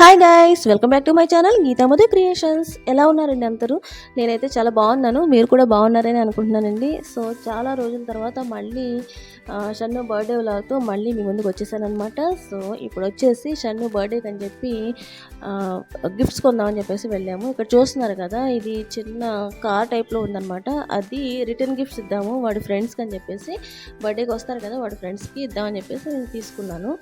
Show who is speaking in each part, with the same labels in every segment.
Speaker 1: Hi guys welcome back to my channel Geethamadhu creations ఎలా ఉన్నారండి అందరూ? నేనైతే చాలా బాగున్నాను మీరు కూడా బాగున్నారని అనుకుంటున్నానండి. సో చాలా రోజుల తర్వాత మళ్ళీ షన్ను బర్త్డే వ్లాగ్తో మళ్ళీ మీ ముందుకు వచ్చేసాను అనమాట సో ఇప్పుడు వచ్చేసి షన్ను బర్త్డేకి అని చెప్పి గిఫ్ట్స్ కొందామని చెప్పేసి వెళ్ళాము. ఇక్కడ చూస్తున్నారు కదా ఇది చిన్న కార్ టైప్లో ఉందన్నమాట. అది రిటర్న్ గిఫ్ట్స్ ఇద్దాము వాడి ఫ్రెండ్స్కి అని చెప్పేసి బర్త్డేకి వస్తారు కదా వాడి ఫ్రెండ్స్కి ఇద్దామని చెప్పేసి నేను తీసుకున్నాను.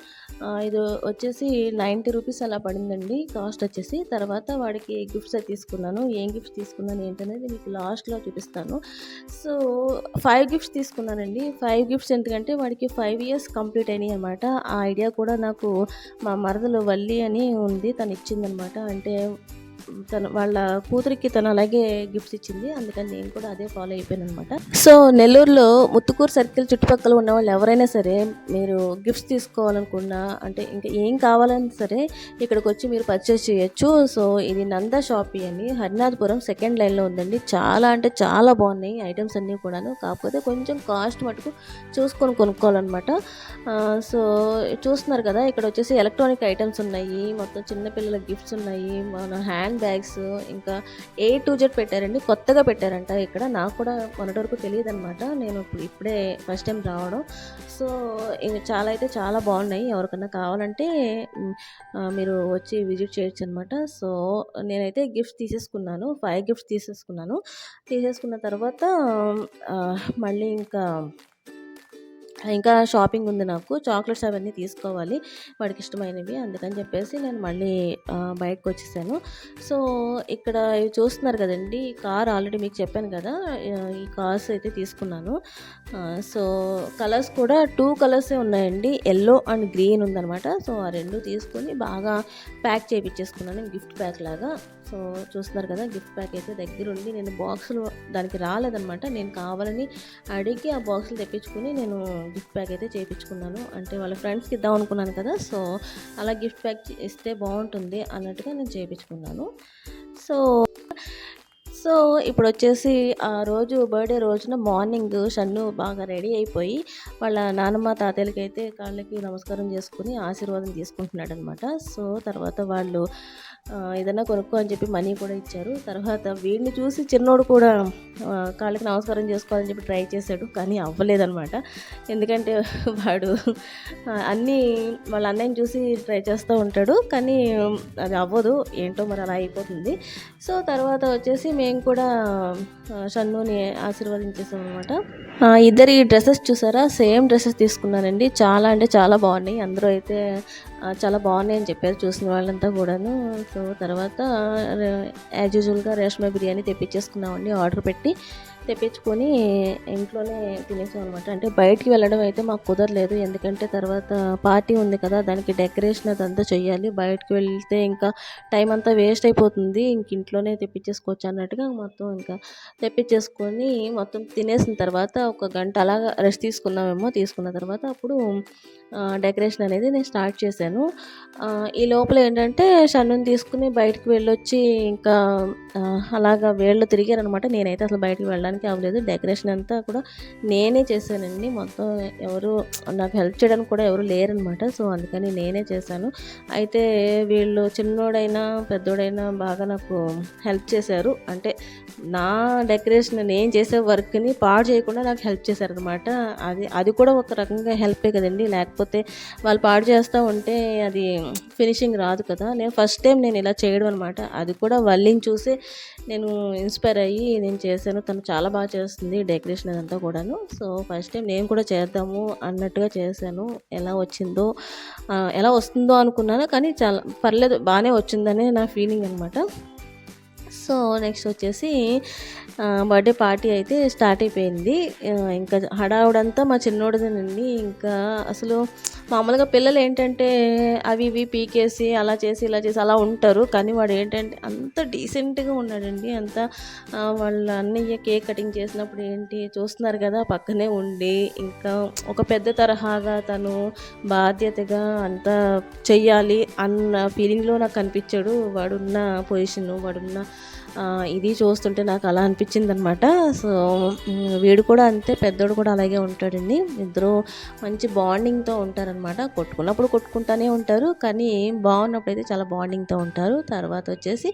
Speaker 1: ఇది వచ్చేసి నైంటీ రూపీస్ అలా పడిందండి. కాస్ట్ వచ్చేసి తర్వాత వాడికి గిఫ్ట్స్ తీసుకున్నాను. ఏం గిఫ్ట్స్ తీసుకున్నాను ఏంటనేది మీకు లాస్ట్లో చూపిస్తాను. సో ఫైవ్ గిఫ్ట్స్ తీసుకున్నానండి. ఫైవ్ గిఫ్ట్స్ ఎందుకంటే వాడికి ఫైవ్ ఇయర్స్ కంప్లీట్ అయినాయి అనమాట ఆ ఐడియా కూడా నాకు మా మరదలు వల్లి అని ఉంది. తను ఇచ్చిందనమాట అంటే తన వాళ్ళ కూతురికి తను అలాగే గిఫ్ట్స్ ఇచ్చింది. అందుకని నేను కూడా అదే ఫాలో అయిపోయాను అనమాట సో నెల్లూరులో ముత్తుకూరు సర్కిల్ చుట్టుపక్కల ఉన్న వాళ్ళు ఎవరైనా సరే మీరు గిఫ్ట్స్ తీసుకోవాలనుకున్నా అంటే ఇంకా ఏం కావాలన్నా సరే ఇక్కడికి వచ్చి మీరు పర్చేస్ చేయొచ్చు. సో ఇది నంద షాపీ అని హరినాథపురం సెకండ్ లైన్లో ఉందండి. చాలా అంటే చాలా బాగున్నాయి ఐటమ్స్ అన్నీ కూడాను. కాకపోతే కొంచెం కాస్ట్ మటుకు చూసుకొని కొనుక్కోవాలన్నమాట. సో చూస్తున్నారు కదా ఇక్కడ వచ్చేసి ఎలక్ట్రానిక్ ఐటమ్స్ ఉన్నాయి. మొత్తం చిన్నపిల్లల గిఫ్ట్స్ ఉన్నాయి. మన హ్యాండ్ హ్యాండ్ బ్యాగ్స్ ఇంకా ఏ టు జెడ్ పెట్టారండి కొత్తగా పెట్టారంట. ఇక్కడ నాకు కూడా మొన్నటి వరకు తెలియదు అనమాట నేను ఇప్పుడు ఇప్పుడే ఫస్ట్ టైం రావడం. సో ఇవి చాలా అయితే చాలా బాగున్నాయి. ఎవరికన్నా కావాలంటే మీరు వచ్చి విజిట్ చేయొచ్చు అనమాట సో నేనైతే గిఫ్ట్స్ తీసేసుకున్నాను. ఫైవ్ గిఫ్ట్స్ తీసేసుకున్నాను. తీసేసుకున్న తర్వాత మళ్ళీ ఇంకా ఇంకా షాపింగ్ ఉంది నాకు. చాక్లెట్స్ అవన్నీ తీసుకోవాలి. వాడికి ఇష్టమైనవి అందుకని చెప్పేసి నేను మళ్ళీ బయటకు వచ్చేసాను సో ఇక్కడ ఇవి చూస్తున్నారు కదండి. కార్ ఆల్రెడీ మీకు చెప్పాను కదా. ఈ కార్స్ అయితే తీసుకున్నాను. సో కలర్స్ కూడా టూ కలర్సే ఉన్నాయండి. ఎల్లో అండ్ గ్రీన్ ఉందన్నమాట. సో ఆ రెండు తీసుకొని బాగా ప్యాక్ చేయించేసుకున్నాను గిఫ్ట్ ప్యాక్ లాగా. సో చూస్తున్నారు కదా గిఫ్ట్ ప్యాక్ అయితే దగ్గరుండి నేను బాక్సులు దానికి రాలేదనమాట నేను కావాలని అడిగి ఆ బాక్సులు తెప్పించుకుని నేను గిఫ్ట్ ప్యాక్ అయితే చేయించుకున్నాను అంటే వాళ్ళ ఫ్రెండ్స్కి ఇద్దాం అనుకున్నాను కదా సో అలా గిఫ్ట్ ప్యాక్ ఇస్తే బాగుంటుంది అన్నట్టుగా నేను చేయించుకున్నాను సో సో ఇప్పుడు వచ్చేసి ఆ రోజు బర్త్డే రోజున మార్నింగ్ షన్ను బాగా రెడీ అయిపోయి వాళ్ళ నానమ్మ తాతయ్యలకి అయితే కాళ్ళకి నమస్కారం చేసుకుని ఆశీర్వాదం తీసుకుంటున్నాడు అనమాట సో తర్వాత వాళ్ళు ఏదైనా కొనుక్కో అని చెప్పి మనీ కూడా ఇచ్చారు. తర్వాత వీడిని చూసి చిన్నోడు కూడా కాళ్ళకి నమస్కారం చేసుకోవాలని చెప్పి ట్రై చేశాడు కానీ అవ్వలేదనమాట. ఎందుకంటే వాడు అన్నీ వాళ్ళ అన్నయ్యని చూసి ట్రై చేస్తూ ఉంటాడు కానీ అది అవ్వదు ఏంటో మరి అలా అయిపోతుంది. సో తర్వాత వచ్చేసి మేము కూడా షన్నుని ఆశీర్వదించేసాం అనమాట ఇద్దరి డ్రెస్సెస్ చూసారా? సేమ్ డ్రెస్సెస్ తీసుకున్నానండి చాలా అంటే చాలా బాగున్నాయి. అందరూ అయితే చాలా బాగున్నాయి అని చెప్పారు చూసిన వాళ్ళంతా కూడాను. సో తర్వాత యాజ్ యూజువల్గా రేష్మా బిర్యానీ తెప్పించేసుకున్నామండి. ఆర్డర్ పెట్టి తెప్పించుకొని ఇంట్లోనే తినేసాం అనమాట అంటే బయటికి వెళ్ళడం అయితే మాకు కుదరలేదు. ఎందుకంటే తర్వాత పార్టీ ఉంది కదా దానికి డెకరేషన్ అదంతా చేయాలి బయటకు వెళ్తే ఇంకా టైం అంతా వేస్ట్ అయిపోతుంది. ఇంక ఇంట్లోనే తెప్పించేసుకోవచ్చు అన్నట్టుగా మొత్తం ఇంకా తెప్పించేసుకొని మొత్తం తినేసిన తర్వాత ఒక గంట అలాగా రెస్ట్ తీసుకున్నామేమో తీసుకున్న తర్వాత అప్పుడు డెకరేషన్ అనేది నేను స్టార్ట్ చేశాను. ఈ లోపల ఏంటంటే షన్నుని తీసుకుని బయటకు వెళ్ళొచ్చి ఇంకా అలాగా వేళ్ళు తిరిగారనమాట నేనైతే అసలు బయటకు వెళ్ళడానికి అవ్వలేదు. డెకరేషన్ అంతా కూడా నేనే చేశానండి. మొత్తం ఎవరు నాకు హెల్ప్ చేయడానికి కూడా ఎవరు లేరనమాట. సో అందుకని నేనే చేశాను. అయితే వీళ్ళు చిన్నోడైనా పెద్దోడైనా బాగా నాకు హెల్ప్ చేశారు. అంటే నా డెకరేషన్ నేను చేసే వర్క్ని పాడు చేయకుండా నాకు హెల్ప్ చేశారనమాట. అది అది కూడా ఒక రకంగా హెల్పే కదండి. లేకపోతే వాళ్ళు పాడు చేస్తూ ఉంటే అది ఫినిషింగ్ రాదు కదా. నేను ఫస్ట్ టైం నేను ఇలా చేయడం అనమాట. అది కూడా వాళ్ళని చూసి నేను ఇన్స్పైర్ అయ్యి నేను చేశాను. తను చాలా చాలా బాగా చేస్తుంది డెకరేషన్ అదంతా కూడాను. సో ఫస్ట్ టైం నేను కూడా చేద్దాము అన్నట్టుగా చేశాను. ఎలా వచ్చిందో ఎలా వస్తుందో అనుకున్నాను కానీ చాలా పర్లేదు బాగానే వచ్చిందనే నా ఫీలింగ్ అనమాట సో నెక్స్ట్ వచ్చేసి బర్త్డే పార్టీ అయితే స్టార్ట్ అయిపోయింది. ఇంకా హడావుడంతా మా చిన్నోడిదేనండి. ఇంకా అసలు మామూలుగా పిల్లలు ఏంటంటే అవి ఇవి పీకేసి అలా చేసి ఇలా చేసి అలా ఉంటారు. కానీ వాడు ఏంటంటే అంత డీసెంట్గా ఉన్నాడండి. అంత వాళ్ళ అన్నయ్య కేక్ కటింగ్ చేసినప్పుడు ఏంటి చూస్తున్నారు కదా పక్కనే ఉండి ఇంకా ఒక పెద్ద తరహాగా తను బాధ్యతగా అంతా చెయ్యాలి అన్న ఫీలింగ్లో నాకు కనిపించాడు వాడున్న పొజిషన్ వాడున్న ఇది చూస్తుంటే నాకు అలా అనిపించింది అనమాట సో వీడు కూడా అంతే పెద్దోడు కూడా అలాగే ఉంటాడండి. ఇద్దరు మంచి బాండింగ్తో ఉంటారు అనమాట కొట్టుకున్నప్పుడు కొట్టుకుంటానే ఉంటారు. కానీ బాగున్నప్పుడు అయితే చాలా బాండింగ్తో ఉంటారు. తర్వాత వచ్చేసి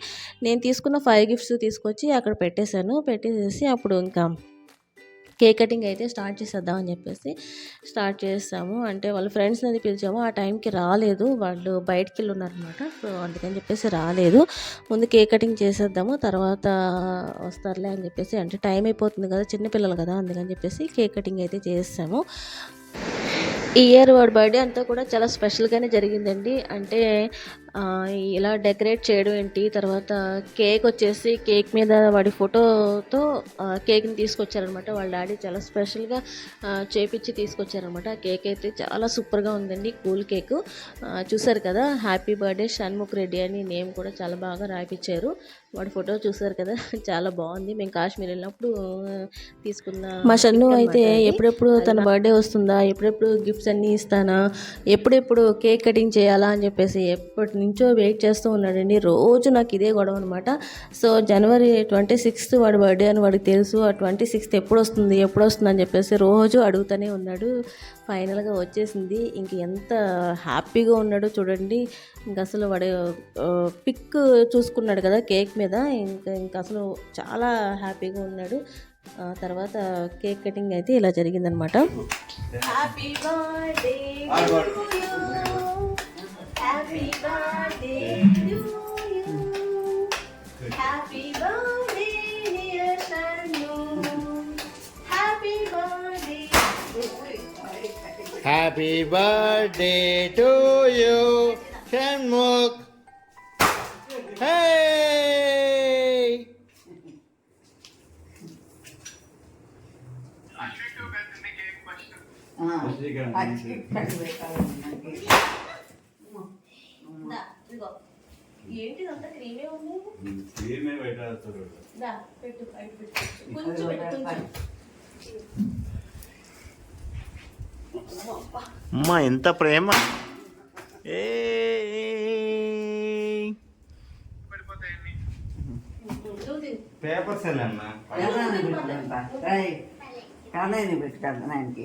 Speaker 1: నేను తీసుకున్న ఫైవ్ గిఫ్ట్స్ తీసుకొచ్చి అక్కడ పెట్టేశాను. పెట్టేసేసి అప్పుడు ఇంకా కేక్ కటింగ్ అయితే స్టార్ట్ చేసేద్దాం అని చెప్పేసి స్టార్ట్ చేస్తాము అంటే వాళ్ళ ఫ్రెండ్స్ని అది పిలిచాము. ఆ టైంకి రాలేదు. వాళ్ళు బయటికి వెళ్ళి ఉన్నారనమాట సో అందుకని చెప్పేసి రాలేదు. ముందు కేక్ కటింగ్ చేసేద్దాము. తర్వాత వస్తారులే అని చెప్పేసి అంటే టైం అయిపోతుంది కదా చిన్నపిల్లలు కదా అందుకని చెప్పేసి కేక్ కటింగ్ అయితే చేస్తాము ఈ ఇయర్ వాడి బర్త్డే అంతా కూడా చాలా స్పెషల్గానే జరిగిందండి. అంటే ఇలా డెకరేట్ చేయడం ఏంటి తర్వాత కేక్ వచ్చేసి కేక్ మీద వాడి ఫోటోతో కేక్ని తీసుకొచ్చారనమాట వాళ్ళ డాడీ చాలా స్పెషల్గా చేపించి తీసుకొచ్చారనమాట ఆ కేక్ అయితే చాలా సూపర్గా ఉందండి కూల్ కేక్ చూసారు కదా హ్యాపీ బర్త్డే షణ్ముఖ్ రెడ్డి అని నేమ్ కూడా చాలా బాగా రాయిపించారు వాడి ఫోటో చూసారు కదా చాలా బాగుంది. మేము కాశ్మీర్ వెళ్ళినప్పుడు తీసుకున్న మా షన్ను అయితే ఎప్పుడెప్పుడు తన బర్త్డే వస్తుందా ఎప్పుడెప్పుడు టిప్స్ అన్నీ ఇస్తానా? ఎప్పుడెప్పుడు కేక్ కటింగ్ చేయాలా అని చెప్పేసి ఎప్పటి నుంచో వెయిట్ చేస్తూ ఉన్నాడండి. రోజు నాకు ఇదే గొడవ అనమాట సో జనవరి ట్వంటీ సిక్స్త్ వాడి బర్త్డే అని వాడికి తెలుసు. ఆ ట్వంటీ సిక్స్త్ ఎప్పుడు వస్తుంది ఎప్పుడు వస్తుంది అని చెప్పేసి రోజు అడుగుతూనే ఉన్నాడు. ఫైనల్గా వచ్చేసింది. ఇంక ఎంత హ్యాపీగా ఉన్నాడో చూడండి. ఇంక అసలు వాడు పిక్ చూసుకున్నాడు కదా కేక్ మీద. ఇంకా ఇంకా అసలు చాలా హ్యాపీగా ఉన్నాడు. ఆ తర్వాత కేక్ కటింగ్ అయితే ఇలా జరిగిందనమాట happy birthday happy birthday happy క్రీమే ఉంది? పెట్టు పెట్టు. కొంచెం పెట్టు
Speaker 2: అమ్మా ఎంత ప్రేమ. ఏ
Speaker 3: పేపర్స్ అన్నా
Speaker 4: కన్నయ్యని పెట్టుకెళ్తాను ఆయనకి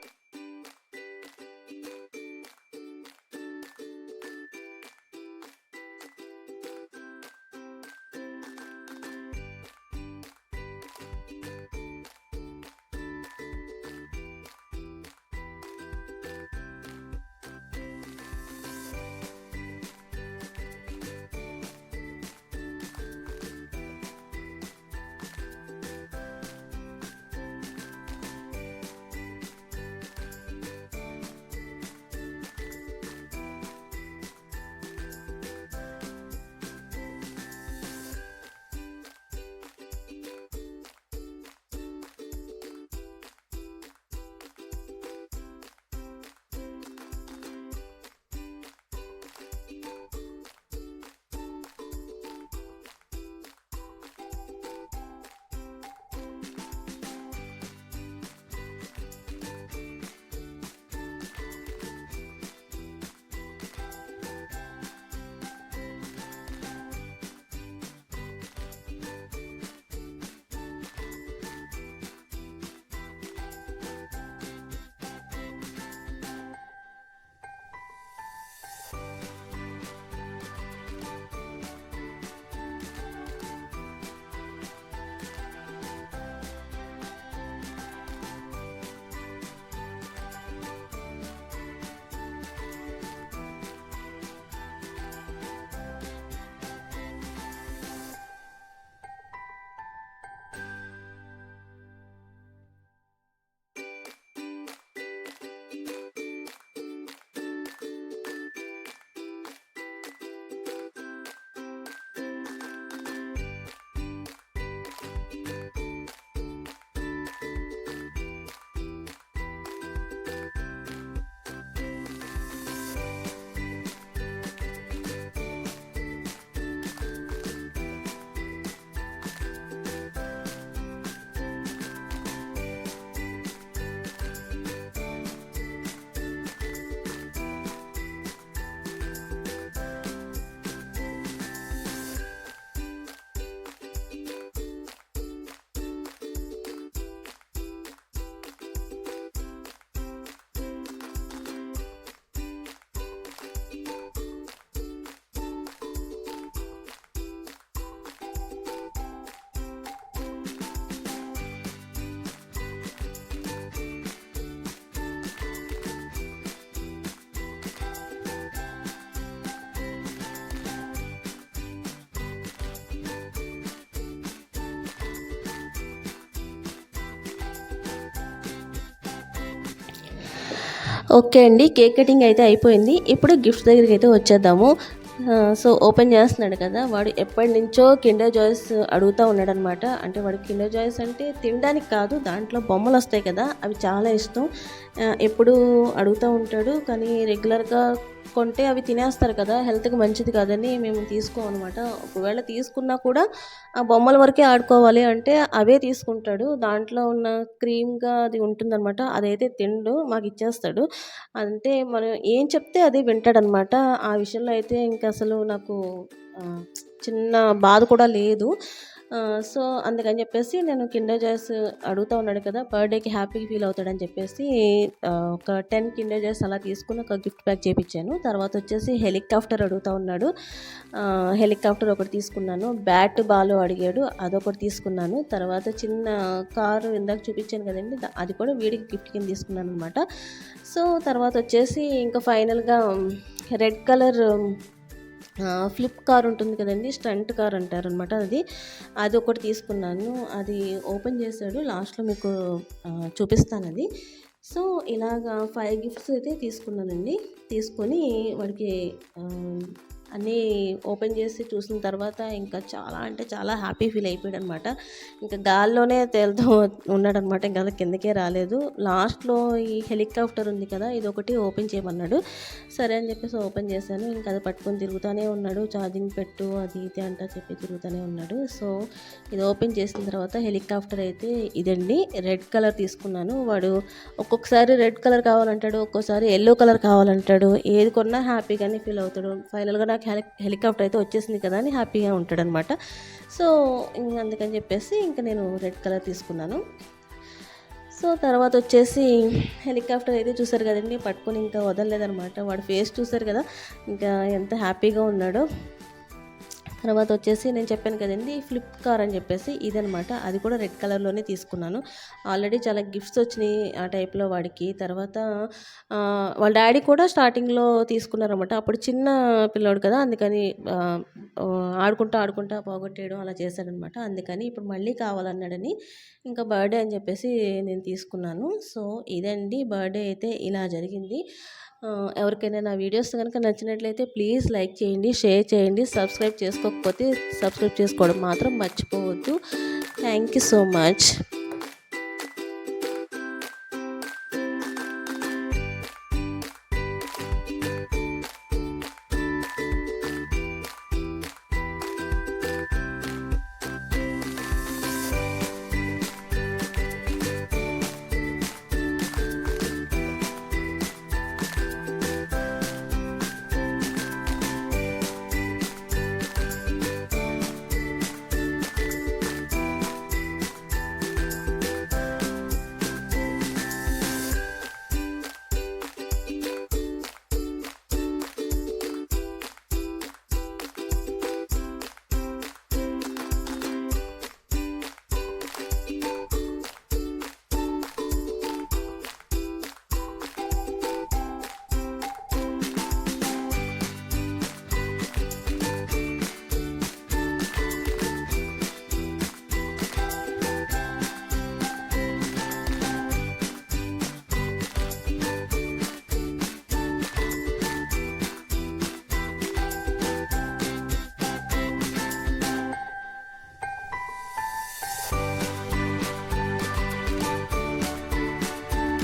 Speaker 1: ఓకే అండి కేక్ కటింగ్ అయితే అయిపోయింది. ఇప్పుడు గిఫ్ట్ దగ్గరికి అయితే వచ్చేద్దాము. సో ఓపెన్ చేస్తున్నాడు కదా వాడు ఎప్పటి నుంచో కిండర్ జాయ్స్ అడుగుతూ ఉన్నాడు అనమాట అంటే వాడు కిండర్ జాయ్స్ అంటే తినడానికి కాదు దాంట్లో బొమ్మలు వస్తాయి కదా అవి చాలా ఇష్టం. ఎప్పుడు అడుగుతూ ఉంటాడు కానీ రెగ్యులర్గా కొంటే అవి తినేస్తారు కదా హెల్త్కి మంచిది కాదని మేము తీసుకోమన్నమాట ఒకవేళ తీసుకున్నా కూడా ఆ బొమ్మల వరకే ఆడుకోవాలి అంటే అవే తీసుకుంటాడు. దాంట్లో ఉన్న క్రీమ్గా అది ఉంటుందన్నమాట. అదైతే తిండు మాకు ఇచ్చేస్తాడు. అంటే మనం ఏం చెప్తే అది వింటాడనమాట ఆ విషయంలో అయితే ఇంకా అసలు నాకు చిన్న బాధ కూడా లేదు. సో అందుకని చెప్పేసి నేను కిండర్ జాయ్స్ అడుగుతూ ఉన్నాడు కదా పర్ డేకి హ్యాపీగా ఫీల్ అవుతాడని చెప్పేసి ఒక టెన్ కిండర్ జాయ్స్ అలా తీసుకుని ఒక గిఫ్ట్ ప్యాక్ చేయించాను తర్వాత వచ్చేసి హెలికాప్టర్ అడుగుతూ ఉన్నాడు. హెలికాప్టర్ ఒకటి తీసుకున్నాను. బ్యాట్ బాల్ అడిగాడు. అదొకటి తీసుకున్నాను. తర్వాత చిన్న కారు ఇందాక చూపించాను కదండి అది కూడా వీడికి గిఫ్ట్ కింద తీసుకున్నాను అనమాట సో తర్వాత వచ్చేసి ఇంకా ఫైనల్గా రెడ్ కలర్ ఫ్లిప్ కార్ ఉంటుంది కదండి స్టంట్ కార్ అంటారు అనమాట అది. అది ఒకటి తీసుకున్నాను అది ఓపెన్ చేశాడు లాస్ట్లో మీకు చూపిస్తాను అది. సో ఇలాగా ఫైవ్ గిఫ్ట్స్ అయితే తీసుకున్నానండి. తీసుకొని వాడికి అన్నీ ఓపెన్ చేసి చూసిన తర్వాత ఇంకా చాలా అంటే చాలా హ్యాపీ ఫీల్ అయిపోయాడు అనమాట ఇంకా గాల్లోనే తేలుతూ ఉన్నాడనమాట. ఇంకా అది కిందకే రాలేదు. లాస్ట్లో ఈ హెలికాప్టర్ ఉంది కదా ఇది ఒకటి ఓపెన్ చేయమన్నాడు. సరే అని చెప్పేసి ఓపెన్ చేశాను. ఇంకా అది పట్టుకొని తిరుగుతూనే ఉన్నాడు. ఛార్జింగ్ పెట్టు అది ఇది అంటా చెప్పి తిరుగుతూనే ఉన్నాడు. సో ఇది ఓపెన్ చేసిన తర్వాత హెలికాప్టర్ అయితే ఇదండి. రెడ్ కలర్ తీసుకున్నాను. వాడు ఒక్కొక్కసారి రెడ్ కలర్ కావాలంటాడు ఒక్కోసారి ఎల్లో కలర్ కావాలంటాడు. ఏది కొన్నా హ్యాపీగానే ఫీల్ అవుతాడు. ఫైనల్గా నాకు హెలి హెలికాప్టర్ అయితే వచ్చేసింది కదా అని హ్యాపీగా ఉంటాడు అనమాట సో అందుకని చెప్పేసి ఇంకా నేను రెడ్ కలర్ తీసుకున్నాను. సో తర్వాత వచ్చేసి హెలికాప్టర్ అయితే చూసారు కదండి పట్టుకొని ఇంకా వదలలేదనమాట. వాడు ఫేస్ చూసారు కదా ఇంకా ఎంత హ్యాపీగా ఉన్నాడో. తర్వాత వచ్చేసి నేను చెప్పాను కదండి ఫ్లిప్ కార్ అని చెప్పేసి ఇదనమాట. అది కూడా రెడ్ కలర్లోనే తీసుకున్నాను. ఆల్రెడీ చాలా గిఫ్ట్స్ వచ్చినాయి ఆ టైప్లో వాడికి. తర్వాత వాళ్ళ డాడీ కూడా స్టార్టింగ్లో తీసుకున్నారన్నమాట. అప్పుడు చిన్న పిల్లోడు కదా అందుకని ఆడుకుంటూ ఆడుకుంటా ఆడుకుంటా పోగొట్టేయడం అలా చేశాడనమాట అందుకని ఇప్పుడు మళ్ళీ కావాలన్నాడని ఇంకా బర్త్డే అని చెప్పేసి నేను తీసుకున్నాను. సో ఇదండి బర్త్డే అయితే ఇలా జరిగింది. ఎవరికైనా నా వీడియోస్ కనుక నచ్చినట్లయితే ప్లీజ్ లైక్ చేయండి షేర్ చేయండి సబ్స్క్రైబ్ చేసుకోకపోతే సబ్స్క్రైబ్ చేసుకోవడం మాత్రం మర్చిపోవద్దు. Thank you so much